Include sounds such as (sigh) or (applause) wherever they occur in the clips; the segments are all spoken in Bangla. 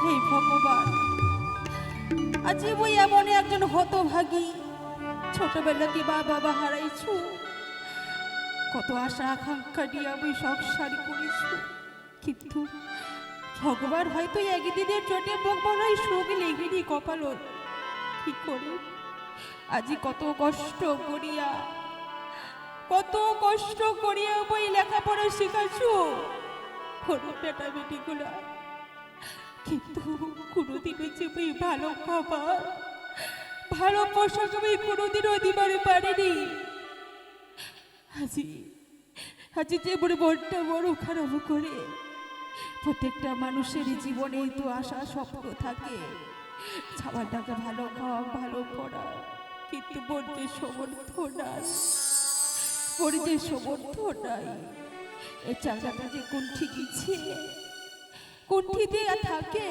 হে ভগবান, আজ বই এমন একজন হতভাগী। ছোটবেলাতে বাবা হারাইছু কত আশা আকাঙ্ক্ষা নিয়ে আমি সংসার করেছি। কিন্তু ভগবান হয়তো একদিনের চোটে বড়াই সুখ লেগেনি কপাল কি করে আজি কত কষ্ট করিয়া, কত কষ্ট করিয়া বই লেখাপড়া শিখাইছু। কোনো বেটা বেটিগুলা কিন্তু কোনোদিনও যে ভালো খাবার, ভালো পোশাক আমি কোনোদিনও দিবারে পারিনি। আজি আজি যে বড় মনটা বড় খারাপ করে, প্রত্যেকটা মানুষের জীবনেই তো আশা, স্বপ্ন থাকে খাবারটাকে ভালো খাওয়া, ভালো পড়া। কিন্তু বলতে সমর্থ নাই যে সমর্থ নাই। এই চাকরাটা যে কোন ঠিক ইচ্ছে কুণ্ঠিতে থাকে,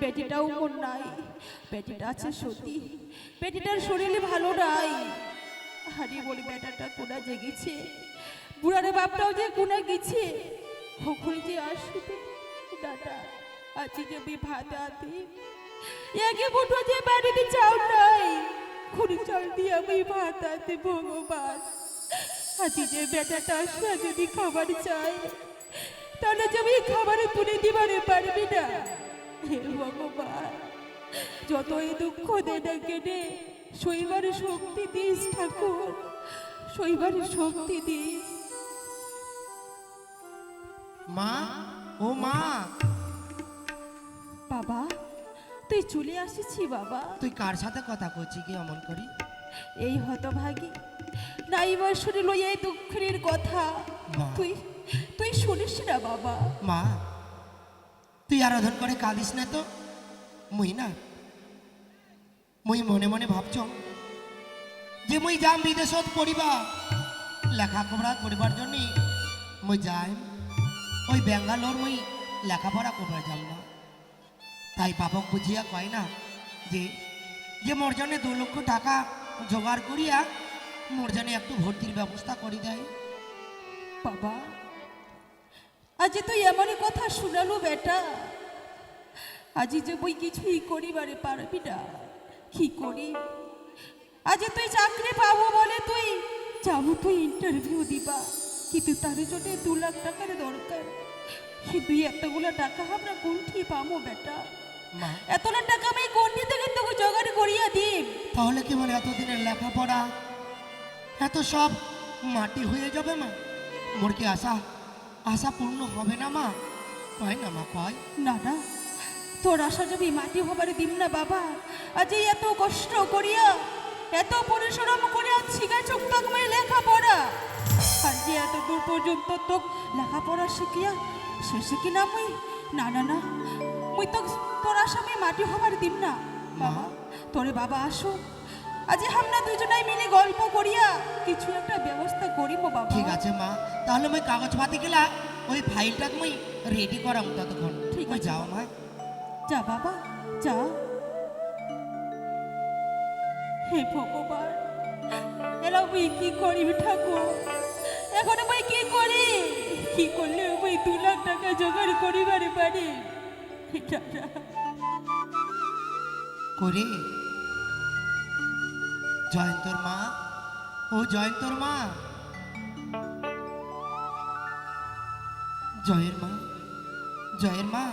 বেটিটাও মন নাই। বেটিটা আছে সত্যি বেটিটার শরীরে ভালো নাই। হারিয়ে বলি, বেটাটা কোনা জেগেছে বুড়ারে বাপটাও যে কোনা গেছে? কখন যে আসবে? দাদা আজকে যে আমি ভাত আতে একে মুঠো যে বাড়িতে চাও নাই। খুঁড়ি চাল দিয়ে আমি ভাত আতে ভগবান। যে বেটাটা আসা যদি খাবার চায় তাহলে আমি খাবারে তুলে দিবারে পারবি না। হে ভগবান যতই দুঃখ দে না কেটে শৈবার শক্তি দিস ঠাকুর শৈবার শক্তি দিস। মা ও মা। বাবা তুই চলে আসিছি বাবা। তুই কার সাথে কথা করছি কি অমন করি? এই হতভাগী। নাইবার শুনিল এই দুঃখের কথা। তুই তুই শুনিস না বাবা। মা তুই আরাধন করে কাঁদিস না তো? মুই না। মুই মনে মনে ভাবছ যে মুই যাম বিদেশত পড়িবা। লেখাপড়া করিবার জন্য মুই যাই। ওই বেঙ্গালোর মুই লেখাপড়া করবার যাম না তাই বাপক বুঝিয়া কয় না যে যে মোর জন্য দু লক্ষ টাকা জোগাড় করিয়া মোর জন্য একটু ভর্তির ব্যবস্থা করে দেয়। বাবা আজ তুই এমনই কথা শুনালো বেটা। আজি যে বই কিছুই করিবারে পারবি না। কি করি? আজ তুই চাকরি পাবো বলে তুই যাব তুই ইন্টারভিউ দিবা। কিন্তু তার জন্য দু লাখ টাকার দরকার। কিন্তু এতগুলো টাকা আমরা কোনটি পাবো বেটা? এতটা টাকা আমি কোনটি থেকে তোকে জোগাড় করিয়া দিই তাহলে কি বলে এতদিনের লেখাপড়া? এত সব মাটি হয়ে যাবে মা। মোর কি আশা আশা পূর্ণ হবে না মা। কয় না মা কয় না না। তোর আশা যাবি মাটি হবার দিম না বাবা আজ এই এত কষ্ট করিয়া এত পরিশ্রম করিয়া শিখেছ তোকে লেখাপড়া। আর যে এত দূর পর্যন্ত তোক লেখাপড়া শিখিয়া সে শিখি না মুই? না না না। মুই তো তোর আশা মাটি হবার দিম না। বাবা তোরে বাবা আসো আজ আমরা দুজনাই মিলে গল্প করিয়া কিছু একটা ব্যবস্থা করিব বাবা। ঠিক আছে মা তাহলে মই কাগজপাতি গেলা ওই ফাইলটা মই রেডি করাম ততক্ষণ। ঠিক আছে। যাও মা। যা বাবা যা। হে ভগবান এলা আমি কি করি ঠাকুর? এখন আমি কি করি? কি করলে আমি দু লাখ টাকা জোগাড় করিবারে পারি? করে জয়ন্তর মা ও জয়ন্তর মা। জয়ের মা জয়ের মা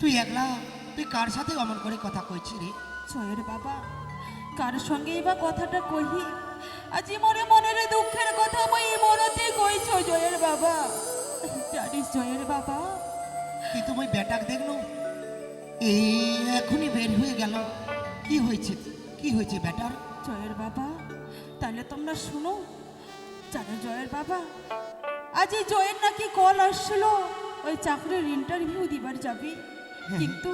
তুই একলা তুই কার সাথে অমন করে কথা কইছি রে? জয়ের বাবা কার সঙ্গে বা কথাটা কহি? আজি মনে মনের দুঃখের কথা আমি মনতে কইছ জয়ের বাবা। জানিস জয়ের বাবা? তুই তো ওই বেটাক দেখল এই এখনই বের হয়ে গেল। কি হয়েছে? কি হয়েছে বেটার? জয়ের বাবা। তাহলে তোমরা শুনো জানো জয়ের বাবা? আজ এই জয়ের নাকি কল আসছিল ওই চাকরির ইন্টারভিউ দিবার যাবে। কিন্তু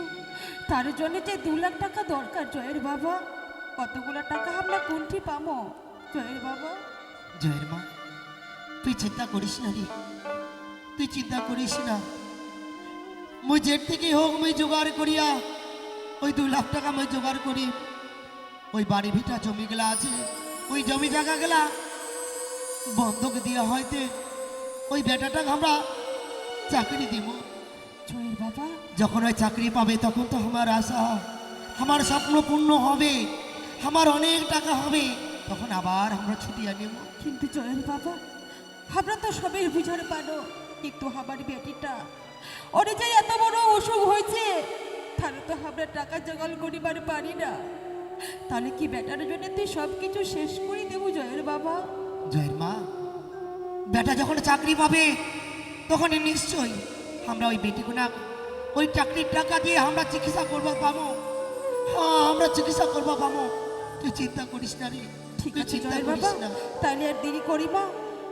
তার জন্য যে দু লাখ টাকা দরকার জয়ের বাবা কতগুলো টাকা আমরা কোনটি পাবো? জয়ের বাবা। জয়ের মা তুই চিন্তা করিস না রে। তুই চিন্তা করিস না। মুই জেট থেকে হোক মুই জোগাড় করিয়া ওই দু লাখ টাকা মুই জোগাড় করি। ওই বাড়ি ভিটা জমি গেলা আছে ওই জমি জায়গা গেলা বন্ধক দিয়া হয়তে ওই বেটাটাকে আমরা চাকরি দিব জয়ের বাবা? যখন ওই চাকরি পাবে তখন তো আমার আশা আমার স্বপ্ন পূর্ণ হবে আমার অনেক টাকা হবে তখন আবার আমরা ছুটিয়ে নেব কিন্তু জয়ের বাবা আমরা তো সবের বুঝার পারো কিন্তু আমার বেটিটা ওরে যে এত বড় অসুখ হয়েছে তাহলে তো আমরা টাকা জোগাড় করিবার পারি না। তাহলে কি বেটার জন্য তুই সব কিছু শেষ করে দেবো জয়ের বাবা? জয়ের মা? বেটা যখন চাকরি পাবে তখন নিশ্চয়ই আমরা ওই বেটিগুনা ওই চাকরির টাকা দিয়ে আমরা চিকিৎসা করব পাবো হ্যাঁ আমরা চিকিৎসা করব পাবো তুই চিন্তা করিস না রে। ঠিক আছে জয়ের বাবা। তাহলে আর দেরি করি মা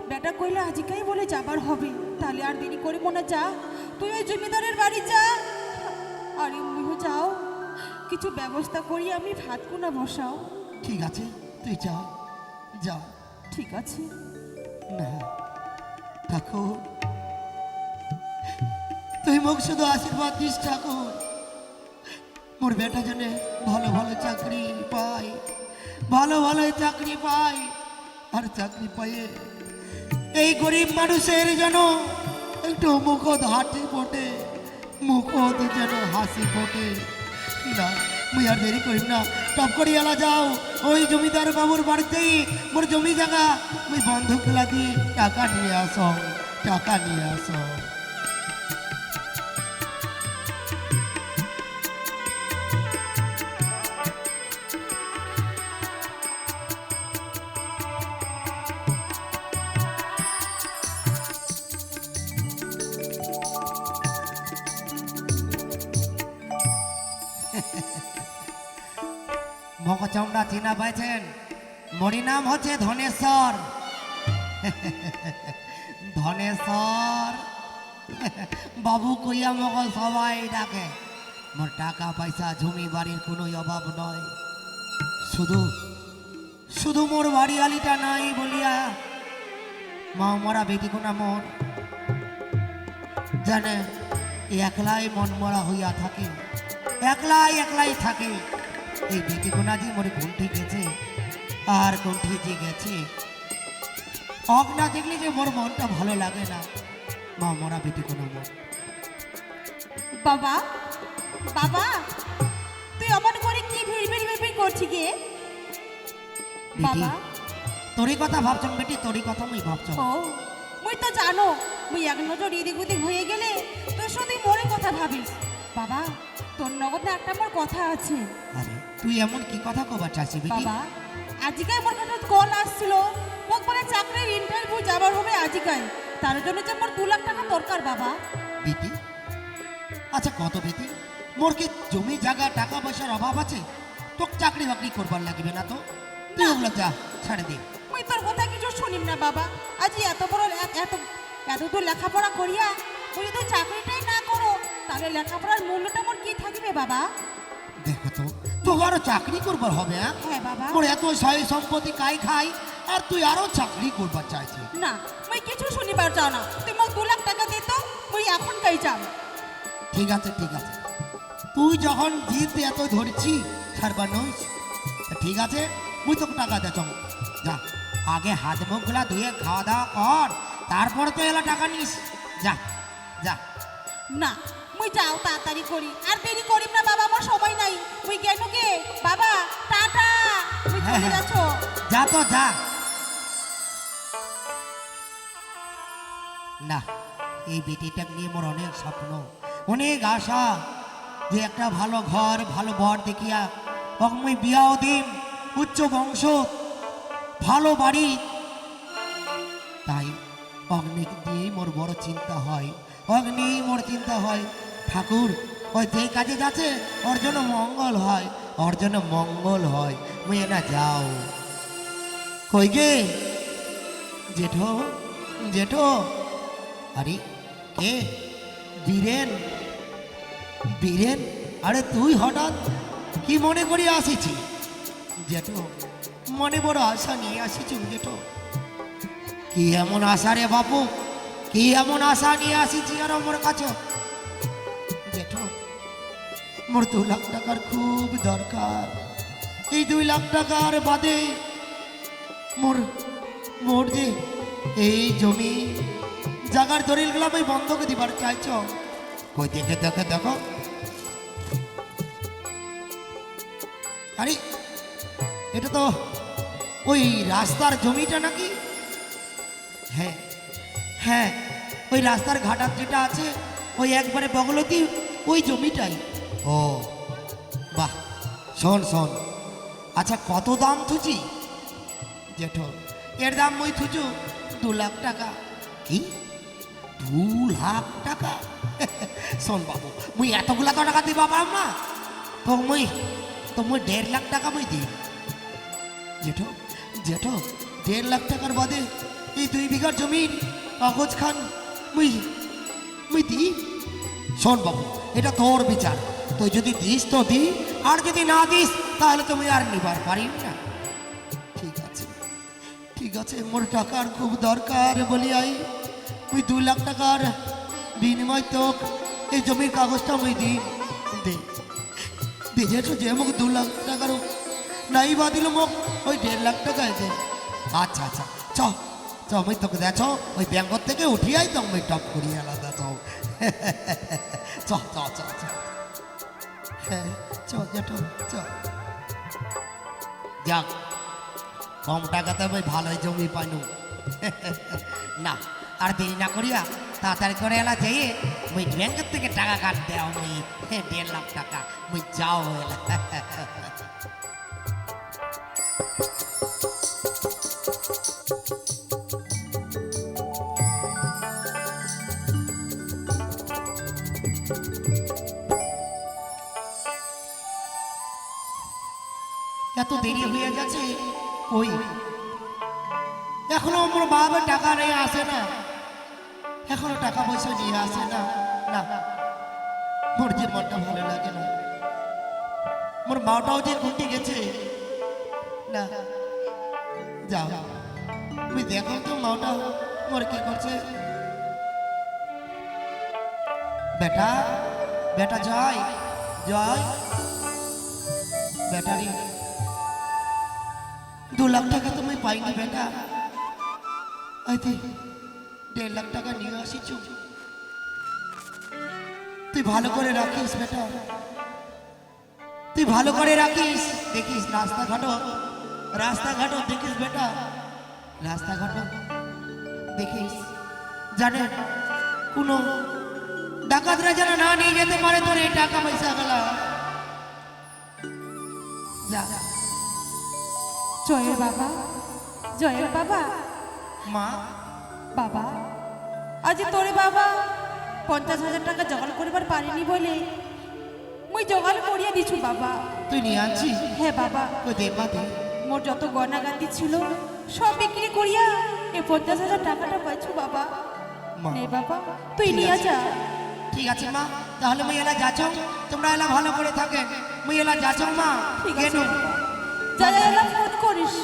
বেটা কইলে আজকেই বলে যাবার হবে। তাহলে আর দেরি করিব না যা। তুই ওই জমিদারের বাড়ি যা। আর এমনিও যাও। কিছু ব্যবস্থা করি আমি ভাত কোনা বসাও ঠিক আছে তুই যা যা। ঠিক আছে। না ঠাকুর তুই মুখ শুধু আশীর্বাদ দিস ঠাকুর। মোর বেটা জন্য ভালো ভালো চাকরি পাই ভালো ভালো চাকরি পাই আর চাকরি পাইয়ে এই গরিব মানুষের যেন একটু মুখত হাঁটি ফোটে মুখত যেন হাসি ফোটে না মুই আর দেরি করিম না টপ করি এলা যাও, ওই জমিদার বাবুর বাড়িতেই মোর জমি জায়গা। মুই বন্ধু খেলা দিয়ে টাকা নিয়ে আস, টাকা নিয়ে আস। মকচমড়া চিনা পাইছেন। মরি নাম হচ্ছে ধনেশ্বর। (laughs) ধনেশ্বর। (laughs) বাবু কইয়া মগ সবাই ডাকে। মোর টাকা পয়সা, জমি বাড়ির কোনো অভাব নয়। শুধু শুধু মোর বাড়িয়ালিটা নাই বলিয়া মা মরা বেটি কোনা মোর। জানে, একলাই মন মরা হইয়া থাকে। একলাই একলাই থাকে। এই কোনা যে মোর গুন্ঠি গেছে আর গুন্ঠি যে গেছে অগ না দেখলে যে মোর মনটা ভালো লাগে না। মা মরা বেটি কোনা মোর বাবা বাবা তুই আমার ঘরে কি ভিড় ভিড় করছি গে? বাবা। তোরই কথা ভাবছ বেটি তোরই কথা মুই ভাবছ। ও মুই তো জানো মুই এক নজর এদিক ওদিক হয়ে গেলে তোর শুধু মনে কথা ভাবিস। বাবা তোর নগদে একটা মোর কথা আছে। আরে তুই এমন কি কথা কবার চাচ্ছি বেটি? বাবা আজকে মোর কাছে কল আসছিল। মোক বলে চাকরির ইন্টারভিউ যাবার হবে আজকাল তার জন্য যে মোর দু লাখ টাকা দরকার বাবা। বেটি? আচ্ছা কত বেটি? মোর কি জমি জায়গা টাকা পয়সার অভাব আছে? তোকে চাকরি বাকরি করবার লাগবে না তো? তুই ওগুলো যা ছাড়ে দে। মুই তোর কথা কিছু শুনিম না বাবা। আজ এত বড় এত এত দূর লেখাপড়া করিয়া তুই যদি চাকরিটাই না করো তাহলে লেখাপড়ার মূল্যটা মোর কি থাকবে বাবা? দেখো তো আরও চাকরি করবার হবে হ্যাঁ? হ্যাঁ বাবা। মোর এত সয় সম্পত্তি কাই খাই আর তুই আরও চাকরি করবার চাইছিস। না মুই কিছু শুনিবার চাও না। তুই মোক দু লাখ টাকা দিত মুই এখন কাই যাম। ঠিক আছে ঠিক আছে। তুই যখন জিদ এত ধরছি ছাড়বার নইস। ঠিক আছে মুই তোকে টাকা দে চল। যা। আগে হাত মুখগুলা ধুয়ে খাওয়া দাওয়া কর। তারপর তো এলা টাকা নিস। যা যা। না মুই যাও তাড়াতাড়ি করি। আর দেরি করিম না বাবা আমার সময় নাই। মুই কেন কে বাবা টাটা। হ্যাঁ, চলে হ্যাঁ। যাচ্ছ? যা তো যা। না এই বেটিটা নিয়ে মোর অনেক স্বপ্ন অনেক আশা যে একটা ভালো ঘর ভালো বর দেখিয়া অকময় বিয়াও দিম উচ্চ বংশ ভালো বাড়ি। তাই অগ্নি দিয়ে মোর বড় চিন্তা হয় অগ্নি মোর চিন্তা হয়। ঠাকুর, ওই যে কাজে যাচ্ছে, ওর জন্য মঙ্গল হয়, ওর জন্য মঙ্গল হয় মুই না যাও। কই গে? জেঠো জেঠো। আরে, কে? বীরেন। বীরেন? আরে তুই হঠাৎ কি মনে করি আসিছি? জেঠো, মনে বড় আশা নিয়ে আসিছি জেঠো। কি এমন আশা রে বাপু? কি এমন আশা নিয়ে আসিছি আর আমার কাছে? মোর দু লাখ টাকার খুব দরকার। এই দুই লাখ টাকার বাদে মোর মোর যে এই জমি, জাগার দলিলগুলো আমি বন্ধক দিবার চাইছ। কই দেখে দেখে, দেখো। আরে, এটা তো ওই রাস্তার জমিটা নাকি? হ্যাঁ হ্যাঁ ওই রাস্তার ঘাটার যেটা আছে, ওই একবারে বগলতি ওই জমিটাই। ও, বাহ, শোন শোন। আচ্ছা কত দাম থুচি? জেঠো, এর দাম মই থুচু দু লাখ টাকা। কি? দু লাখ টাকা? শোন বাবু, মুই এতগুলা তো টাকা দিবা পারম না? তো মুই তো মুই দেড় লাখ টাকা মুই দিই জেঠো জেঠো, দেড় লাখ টাকার বাদে এই দুই বিঘার জমিন কাগজ খান মুই মুই দি শোন বাবু, এটা তোর বিচার। তুই যদি দিস তো দি, আর যদি না দিস, তাহলে তুমি আর নিবার পারি না। ঠিক আছে ঠিক আছে, মোর টাকার খুব দরকার বলি আই। তুই দু লাখ টাকার বিনিময় তোক, এই জমির কাগজটা আমি দিই দে। যে মোক দু লাখ টাকার নাই বা দিল মোক, ওই দেড় লাখ টাকা দে। আচ্ছা আচ্ছা চ চ, মুই তোকে দেছ ওই ব্যাঙ্কর থেকে উঠিয়াই তো মুই টপ করি আলাদা (laughs) চ চ চ চ। হ্যাঁ যাক, কম টাকাতে ভাই ভালোই জমি পাইনু। না, আর দেরি না করিয়া তাড়াতাড়ি করে এলা যেয়ে ওই ব্যাংকের থেকে টাকা কাটতে দেওয়া মুই দেড় লাখ টাকা, মুই যাও এলা। দেরি হয়ে যাচ্ছে ওই। এখনও আমার বাবা টাকা নিয়ে আসে না। এখনও টাকা পয়সা নিয়ে আসে না। না। মোর যে মনটা ভালো লাগে না। মোর মাটাও যে ঘুরতে গেছে। না। যাও। তুমি দেখো তো মাওটা মোর কি করছে? বেটা। বেটা, জয়। জয়। ব্যাটারি। দু লাখ টাকা তুমি পাইনি বেটা। আইতে দেড় লাখ টাকা নিয়ে আসিছ। তুই ভালো করে রাখিস বেটা। তুই ভালো করে রাখিস। দেখিস রাস্তাঘাটও রাস্তাঘাটও দেখিস বেটা। রাস্তাঘাটও দেখিস। জানেন কোনো ডাকাতরা যেন না নিয়ে যেতে পারে তোর এই টাকা পয়সা গেলা। যা। জয়ের বাবা জয়ের বাবা। মা? বাবা আজ তোরে বাবা পঞ্চাশ হাজার টাকা জোগাড় করিবার পারিনি বলে মুই জোগাড় করিয়া দিছু বাবা। তুই নিয়ে আনছিস হ্যাঁ বাবা। ওই দে দে। মোর যত গয়না গান্তি ছিল সব বিক্রি করিয়া এ পঞ্চাশ হাজার টাকাটা পাইছু বাবা। মা। নে বাবা তুই নিয়ে আছে। যা। ঠিক আছে মা। তাহলে মুই এলা যাচ্ছ তোমরা এলা ভালো করে থাকে মুই এলা যাচ্ছ মা। ঠিক আছে। বাবা। যা যা এলাম ফোন করিস।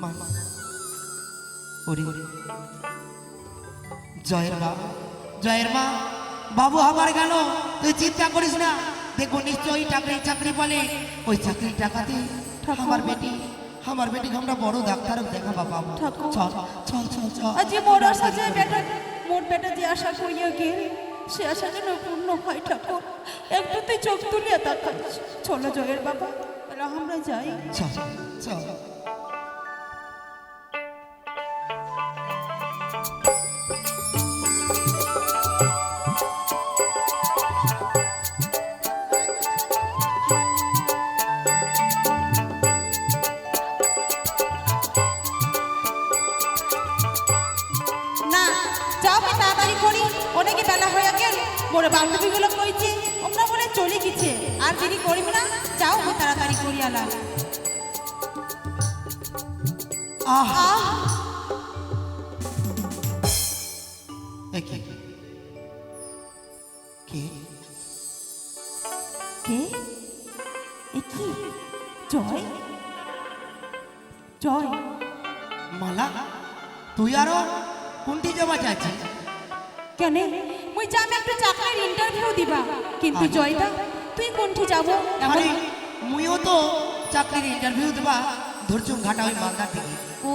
মা ওরে জয়ের মা জয়ের মা বাবু আবার গেল। তুই চিন্তা করিস না। দেখব নিশ্চয়ই চাকরি চাকরি বলে। ওই চাকরির টাকাতে। আমার বেটি আমার বেটিকে আমরা বড় ডাক্তার দেখাবা বাবু। চল চল চল চল। আজ মোর বেটা মোর বেটা যে আশা করিয়া গেল। সে আশা যেন পূর্ণ হয় ঠাকুর। একটুতে চোখ তুলিয়া তাকাইস চলো জয়ের বাবা আমরা যাই। চল। কে কে? এ কি? জয়? জয়? মালা তুই আরও কোনটি যাওয়া চাইছিস? কেন? মুই যাম একটু চাকরির ইন্টারভিউ দিবা। কিন্তু আচ্ছা। জয়দা তুই কোনটি যাব? আরে মুইও তো চাকরির ইন্টারভিউ দেবা। ধরছুম ঘাটা ওই মালদা থেকে। ও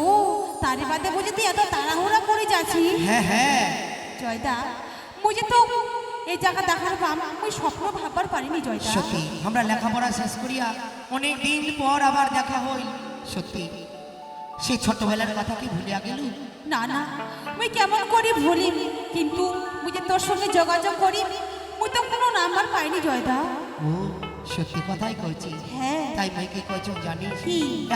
তারে বাদে বুঝি তুই এত তাড়াহুড়া করে যাচ্ছিস? হ্যাঁ হ্যাঁ। জয়দা যে তো এই জায়গা দেখার পাম মুই স্বপ্ন ভাববার পারিনি জয়দা। সত্যি আমরা লেখাপড়া শেষ করিয়া অনেক দিন পর আবার দেখা হইল সত্যি সেই ছোটবেলার কথা কি ভুলিয়া গেল? না না মুই কেমন করি ভুলি কিন্তু যে তোর সঙ্গে যোগাযোগ করি মুই তো কোনো নাম্বার পাইনি জয়দা। ও সত্যি কথাই কইছি। হ্যাঁ। তাই ভাই কি কইছ জানিস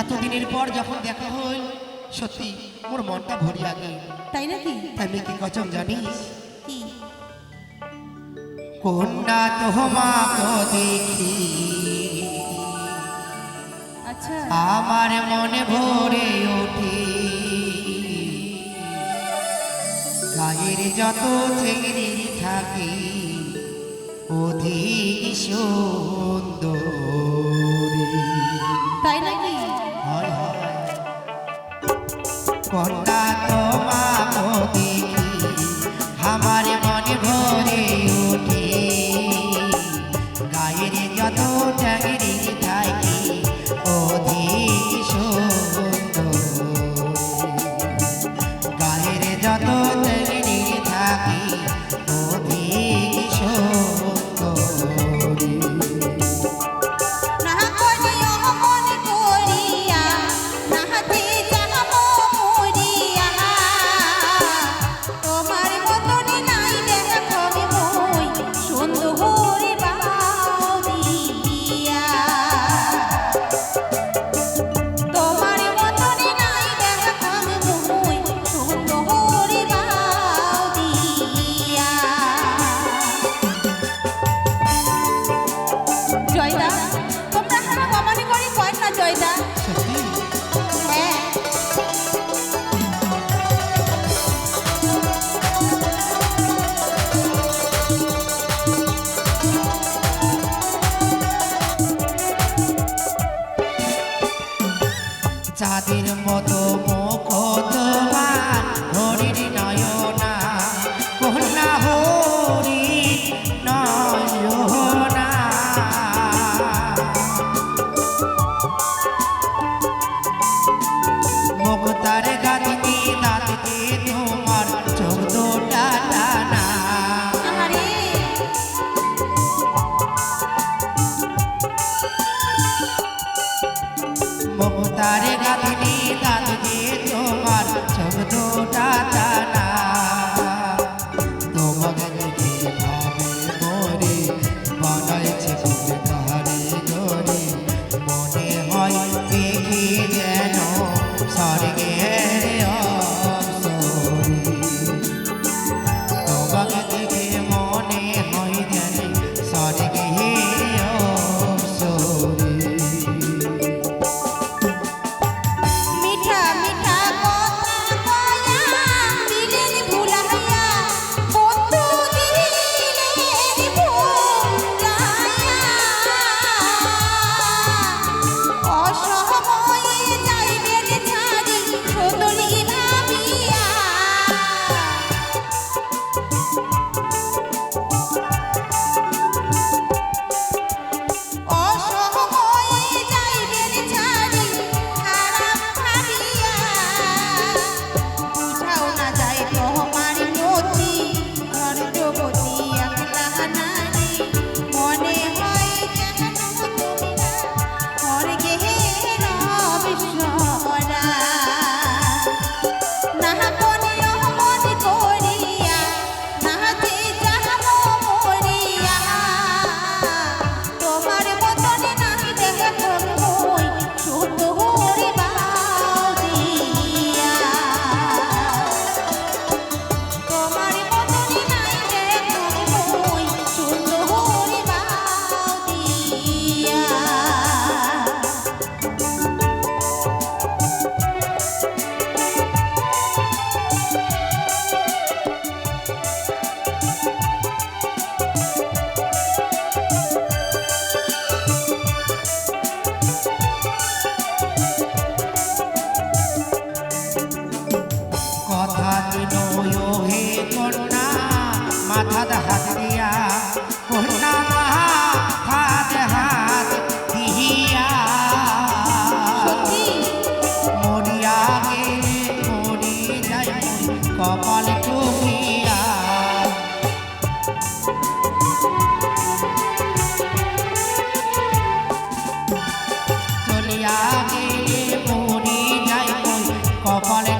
এতদিনের পর যখন দেখা হইল সত্যি মোর মনটা ভরিয়া গেল। তাই নাকি? তাই মেয়ে কি কচম জানিস কন্যা তোমাকে দেখি। আচ্ছা। আমার মনে ভরে ওঠে। গায়ের যত চেংড়ি থাকে অধিক সুন্দরী। তাই নাকি? হয় হয়। I'm a parler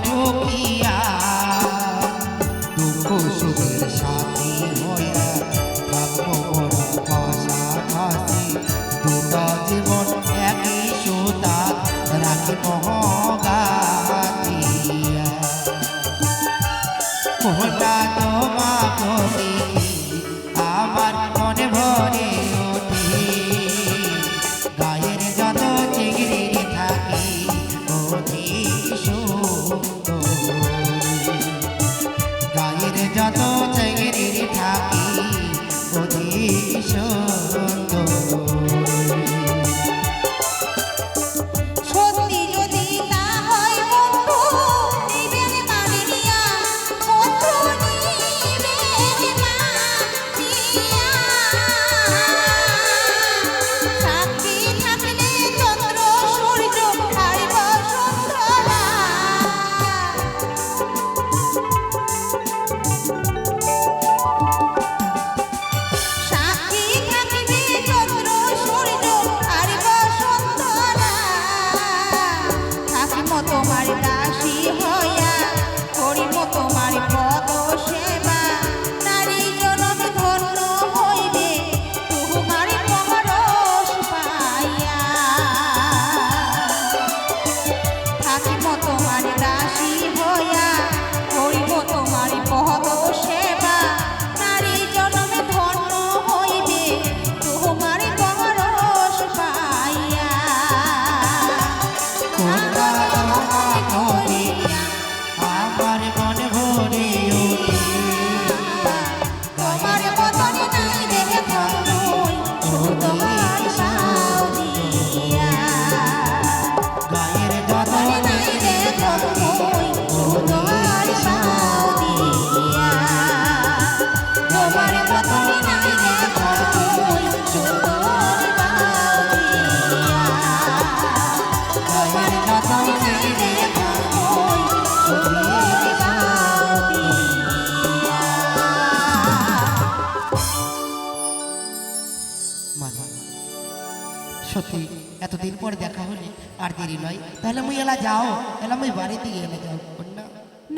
পারি নয় তাহলে মুই এলা যাও এলা মুই বাড়িতে এলে যাও।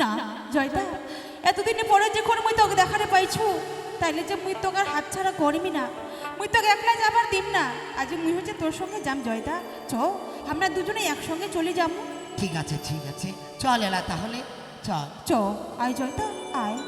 না জয়তা এতদিনে পরে যখন মুই তোকে দেখারে পাইছু তাইলে যে মুই তোকে হাত ছাড়া করিমি না। মুই তোকে একলা যাবার দিম না। আজ মুই হচ্ছে তোর সঙ্গে যাম জয়তা চ আমরা দুজনে একসঙ্গে চলে যাব ঠিক আছে ঠিক আছে। চল এলা তাহলে। চল। চ আয় জয়দা আয়।